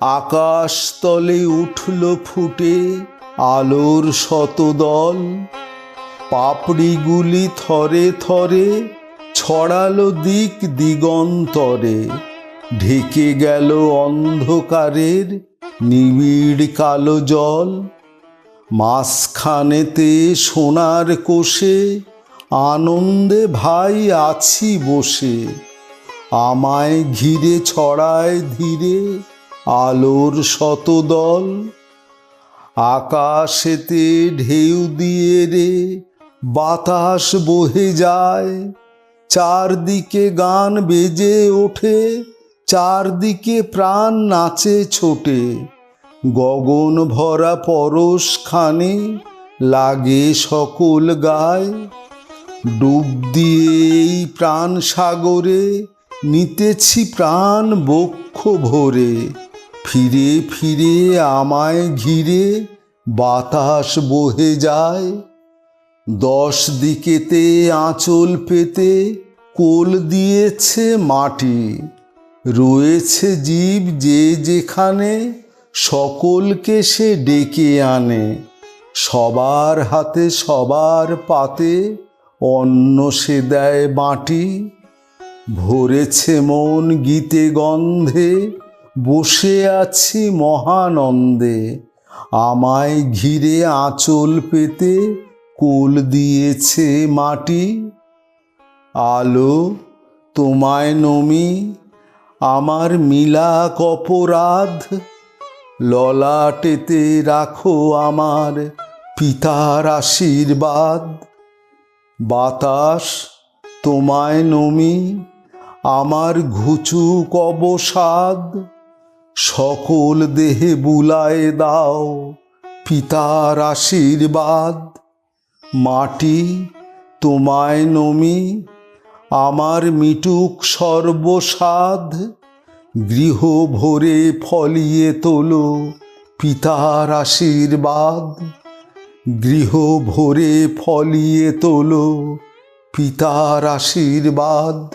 আকাশতলে উঠল ফুটে আলোর শতদল। পাপড়িগুলি থরে থরে ছড়ালো দিক দিগন্তরে। ঢেকে গেল অন্ধকারের নিবিড় কালো জল। মাঝখানেতে সোনার কোষে আনন্দে ভাই আছি বসে। আমায় ঘিরে ছড়ায় ধীরে আলোর শতদল, আকাশেতে ঢেউ দিয়ে রে বাতাস বহে যায়। চারদিকে গান বেজে ওঠে, চারদিকে প্রাণ নাচে ছোটে। গগন ভরা পরশ খানে লাগে সকল গায়। ডুব দিয়ে এই প্রাণ সাগরে নিতেছি প্রাণ বক্ষ ভরে। ফিরে ফিরে আমায় ঘিরে বাতাস বহে যায়। দশ দিকেতে আঁচল পেতে কোল দিয়েছে মাটি। রয়েছে জীব যে যেখানে সকলকে সে ডেকে আনে। সবার হাতে সবার পাতে অন্ন সে দেয় বাটি ভরেছে মন গীতে গন্ধে বসে আছি মহানন্দে। আমায় ঘিরে আঁচল পেতে কোল দিয়েছে মাটি। আলো তোমায় নমি, আমার মিলাক অপরাধ। ললাটেতে রাখো আমার পিতার আশীর্বাদ। বাতাস তোমায় নমি, আমার ঘুচুক অবসাদ। সকল দেহে বুলায় দাও পিতার আশীর্বাদ। মাটি তোমায় নমি, আমার মিটুক সর্বসাধ। গৃহ ভরে ফলিয়ে তোলো পিতার আশীর্বাদ। গৃহ ভরে ফলিয়ে তোলো পিতার আশীর্বাদ।